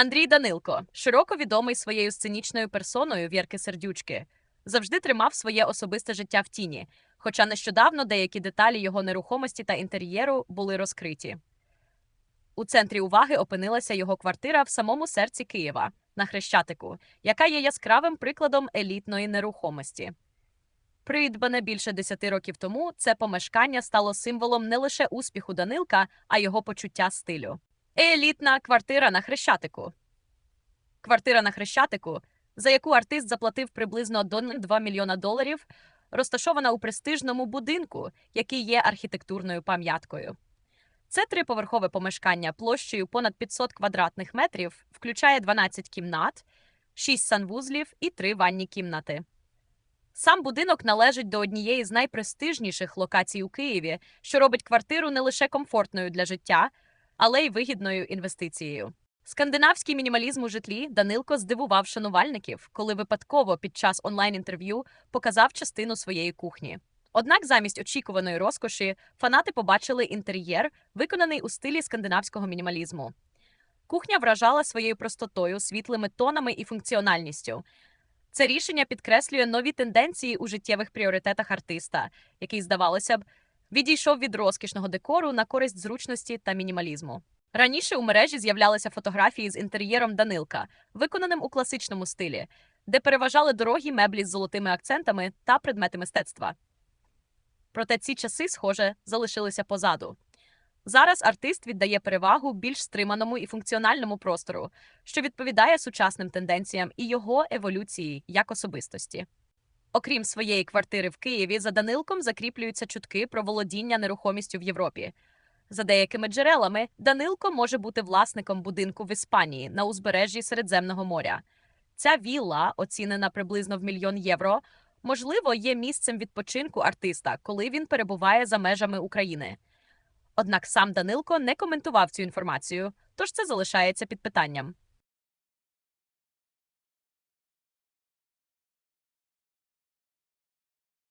Андрій Данилко, широко відомий своєю сценічною персоною Вірки Сердючки, завжди тримав своє особисте життя в тіні, хоча нещодавно деякі деталі його нерухомості та інтер'єру були розкриті. У центрі уваги опинилася його квартира в самому серці Києва на Хрещатику, яка є яскравим прикладом елітної нерухомості. Придбане більше 10 років тому, це помешкання стало символом не лише успіху Данилка, а його почуття стилю. Елітна квартира на Хрещатику. Квартира на Хрещатику, за яку артист заплатив приблизно до 2 мільйона доларів, розташована у престижному будинку, який є архітектурною пам'яткою. Це триповерхове помешкання площею понад 500 квадратних метрів, включає 12 кімнат, 6 санвузлів і 3 ванні кімнати. Сам будинок належить до однієї з найпрестижніших локацій у Києві, що робить квартиру не лише комфортною для життя, але й вигідною інвестицією. Скандинавський мінімалізм у житлі Данилко здивував шанувальників, коли випадково під час онлайн-інтерв'ю показав частину своєї кухні. Однак замість очікуваної розкоші фанати побачили інтер'єр, виконаний у стилі скандинавського мінімалізму. Кухня вражала своєю простотою, світлими тонами і функціональністю. Це рішення підкреслює нові тенденції у життєвих пріоритетах артиста, який, здавалося б, відійшов від розкішного декору на користь зручності та мінімалізму. Раніше у мережі з'являлися фотографії з інтер'єром Данилка, виконаним у класичному стилі, де переважали дорогі меблі з золотими акцентами та предмети мистецтва. Проте ці часи, схоже, залишилися позаду. Зараз артист віддає перевагу більш стриманому і функціональному простору, що відповідає сучасним тенденціям і його еволюції як особистості. Окрім своєї квартири в Києві, за Данилком закріплюються чутки про володіння нерухомістю в Європі. За деякими джерелами, Данилко може бути власником будинку в Іспанії на узбережжі Середземного моря. Ця вілла, оцінена приблизно в мільйон євро, можливо, є місцем відпочинку артиста, коли він перебуває за межами України. Однак сам Данилко не коментував цю інформацію, тож це залишається під питанням.